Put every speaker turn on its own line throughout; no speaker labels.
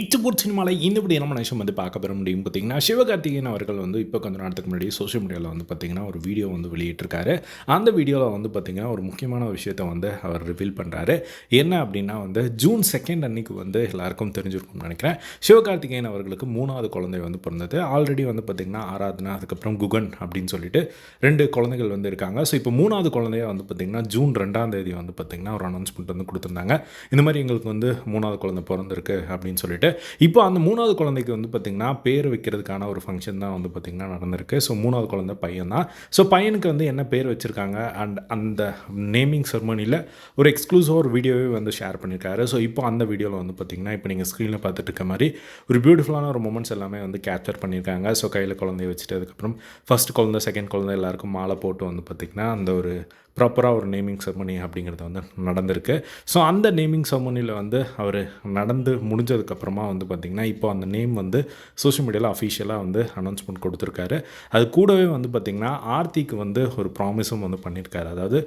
இச்சபூர் சினிமாவில் இந்த இப்படி நம்ம நிமிஷம் வந்து பார்க்க பெற முடியும் பார்த்தீங்கன்னா சிவகார்த்திகேயன் அவர்கள் வந்து இப்போ கொஞ்சம் நேரத்துக்கு முன்னாடி சோஷியல் மீடியாவில் வந்து பார்த்திங்கன்னா ஒரு வீடியோ வந்து வெளியிட்டிருக்காரு. அந்த வீடியோவில் வந்து பார்த்திங்கன்னா ஒரு முக்கியமான விஷயத்தை வந்து அவர் ரிவீல் பண்ணுறாரு என்ன அப்படின்னா வந்து ஜூன் செகண்ட் அன்னைக்கு வந்து எல்லாருக்கும் தெரிஞ்சிருக்கும்னு நினைக்கிறேன். சிவகார்த்திகேயன் அவர்களுக்கு மூணாவது குழந்தை வந்து பிறந்தது. ஆல்ரெடி வந்து பார்த்திங்கன்னா ஆராதனா அதுக்கப்புறம் குகன் அப்படின்னு சொல்லிட்டு ரெண்டு குழந்தைகள் வந்து இருக்காங்க. ஸோ இப்போ மூணாவது குழந்தைய வந்து பார்த்திங்கன்னா ஜூன் ரெண்டாம் தேதி வந்து பார்த்திங்கன்னா ஒரு அனௌன்ஸ்மெண்ட் வந்து கொடுத்துருந்தாங்க. இந்த மாதிரி எங்களுக்கு வந்து மூணாவது குழந்தை பிறந்திருக்கு அப்படின்னு சொல்லிட்டு இப்போ அந்த மூணாவது குழந்தைக்கு வந்து பார்த்திங்கன்னா பேர் வைக்கிறதுக்கான ஒரு ஃபங்க்ஷன் தான் வந்து பார்த்திங்கன்னா நடந்திருக்கு. ஸோ மூணாவது குழந்தை பையன் தான் ஸோ பையனுக்கு வந்து என்ன பேர் வச்சுருக்காங்க? அண்ட் அந்த நேமிங் செரமனியில் ஒரு எக்ஸ்க்ளூசிவாக ஒரு வீடியோவே வந்து ஷேர் பண்ணியிருக்காரு ஸோ இப்போ அந்த வீடியோவில் வந்து பார்த்திங்கன்னா இப்போ நீங்கள் ஸ்க்ரீனில் பார்த்துட்டு இருக்க மாதிரி ஒரு பியூட்டிஃபுல்லான ஒரு மூமெண்ட்ஸ் எல்லாமே வந்து கேப்சர் பண்ணியிருக்காங்க ஸோ கையில் குழந்தைய வச்சுட்டு அதுக்கப்புறம் ஃபஸ்ட் குழந்தை செகண்ட் குழந்தை எல்லாருக்கும் மாலை போட்டு வந்து பார்த்திங்கன்னா அந்த ஒரு ப்ராப்பராக ஒரு நேமிங் செரமனி அப்படிங்கிறது வந்து நடந்திருக்கு. ஸோ அந்த நேமிங் செரமனியில் வந்து அவர் நடந்து முடிஞ்சதுக்கப்புறமா வந்து பார்த்திங்கன்னா இப்போ அந்த நேம் வந்து சோஷியல் மீடியாவில் அஃபிஷியலாக வந்து அனௌன்ஸ்மெண்ட் கொடுத்துருக்காரு. அது கூடவே வந்து பார்த்திங்கன்னா ஆர்த்திக்கு வந்து ஒரு ப்ராமிஸும் வந்து பண்ணியிருக்காரு அதாவது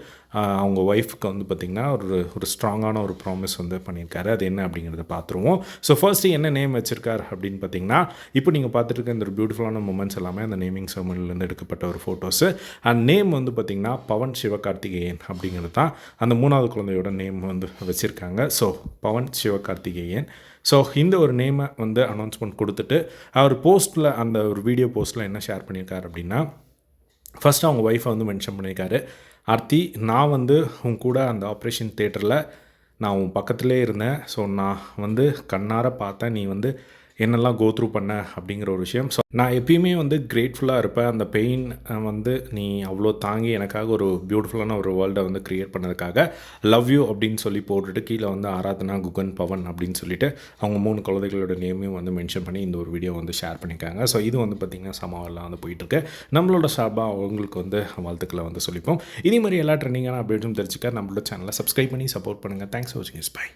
அவங்க ஒய்ஃப்க்கு வந்து பார்த்திங்கன்னா ஒரு ஒரு ஸ்ட்ராங்கான ஒரு ப்ராமிஸ் வந்து பண்ணியிருக்காரு அது என்ன அப்படிங்கிறத பார்த்துருவோம் ஸோ ஃபர்ஸ்ட்டு என்ன நேம் வச்சிருக்கார் அப்படின்னு பார்த்தீங்கன்னா இப்போ நீங்கள் பார்த்துட்டு இருக்க இந்த ஒரு பியூட்டிஃபுல்லான மூமெண்ட்ஸ் எல்லாமே அந்த நேமிங் செரமனிலேருந்து எடுக்கப்பட்ட ஒரு ஃபோட்டோஸு அண்ட் நேம் வந்து பார்த்திங்கன்னா பவன் சிவகார்த்திகேயன் அப்படிங்கிறது தான் அந்த மூணாவது குழந்தையோட நேம் வந்து வச்சுருக்காங்க. ஸோ பவன் சிவகார்த்திகேயன். ஸோ இந்த ஒரு நேமை வந்து அனௌன்ஸ்மெண்ட் கொடுத்துட்டு அவர் போஸ்ட்டில் அந்த ஒரு வீடியோ போஸ்ட்டில் என்ன ஷேர் பண்ணியிருக்காரு அப்படின்னா ஃபஸ்ட்டு அவங்க ஒய்ஃபை வந்து மென்ஷன் பண்ணியிருக்காரு. ஆர்த்தி நான் வந்து உன் கூட அந்த ஆப்ரேஷன் தேட்டரில் நான் உன் பக்கத்துலேயே இருந்தேன். ஸோ நான் வந்து கண்ணார பார்த்தேன். நீ வந்து என்னெல்லாம் கோ த்ரூ பண்ண அப்படிங்கிற ஒரு விஷயம். ஸோ நான் எப்பயுமே வந்து கிரேட்ஃபுல்லாக இருப்பேன். அந்த பெயின் வந்து நீ அவ்வளோ தாங்கி எனக்காக ஒரு பியூட்டிஃபுல்லான ஒரு வேர்ல்டை வந்து க்ரியேட் பண்ணதுக்காக லவ் யூ அப்படின்னு சொல்லி போட்டுட்டு கீழே வந்து ஆராதனா குகன் பவன் அப்படின்னு சொல்லிட்டு அவங்க மூணு குழந்தைகளோட நேமையும் வந்து மென்ஷன் பண்ணி இந்த ஒரு வீடியோ வந்து ஷேர் பண்ணியிருக்காங்க. ஸோ இது வந்து பார்த்திங்கன்னா சமாவெல்லாம் வந்து போயிட்டுருக்கு. நம்மளோட சார்பாக அவங்களுக்கு வந்து வாழ்த்துக்களை வந்து சொல்லிப்போம். இதே மாதிரி எல்லா ட்ரெண்டிங்கான அப்டேட்ஸும் தெரிஞ்சுக்க நம்மளோட சேனலை சப்ஸ்கிரைப் பண்ணி சப்போர்ட் பண்ணுங்கள் தேங்க்ஸ் ஃபார் வாட்சிங் இஸ் பை